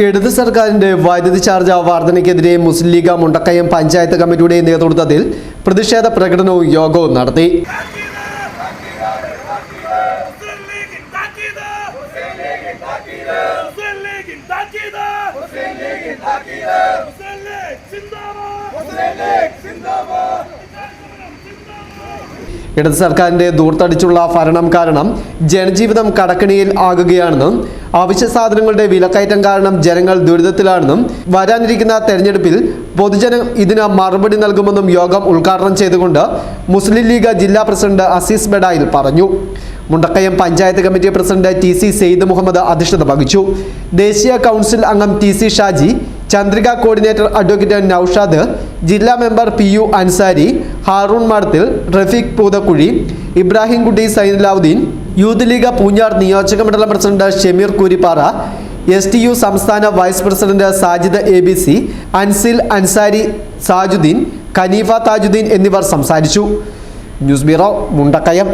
ഇടത് സർക്കാരിന്റെ വൈദ്യുതി ചാർജ് വർധനയ്ക്കെതിരെ മുസ്ലിം ലീഗ് മുണ്ടക്കയം പഞ്ചായത്ത് കമ്മിറ്റിയുടെ നേതൃത്വത്തിൽ പ്രതിഷേധ പ്രകടനവും യോഗവും നടത്തി. ഹുസൈൻ ഇടത് സർക്കാരിന്റെ ദൂർത്തടിച്ചുള്ള ഭരണം കാരണം ജനജീവിതം കടക്കണിയിൽ ആകുകയാണെന്നും അവശ്യ സാധനങ്ങളുടെ വിലക്കയറ്റം കാരണം ജനങ്ങൾ ദുരിതത്തിലാണെന്നും വരാനിരിക്കുന്ന തെരഞ്ഞെടുപ്പിൽ പൊതുജനം ഇതിന് മറുപടി നൽകുമെന്നും യോഗം ഉദ്ഘാടനം ചെയ്തുകൊണ്ട് മുസ്ലിം ലീഗ് ജില്ലാ പ്രസിഡന്റ് അസീസ് ബെഡായിൽ പറഞ്ഞു. Mundakkayam panchayat committee president T C Sayed Muhammad അധ്യക്ഷത വഹിച്ചു. ദേശീയ കൗൺസിൽ അംഗം T C Shaji Chandrika coordinator advocate Noushad ജില്ലാ member P U Ansari Haroon മാർത്തിൽ Rafeeq Poothakuzhi Ibrahimkutty സൈനുലാവുദ്ദീൻ youth league Poonjar നിയോജക മണ്ഡലം president Shameer Kooripara S T U സംസ്ഥാന vice president Sajid A B C Ansil Ansari Sajudeen Haneefa Thajudeen എന്നിവർ സംസാരിച്ചു. News bureau Mundakkayam.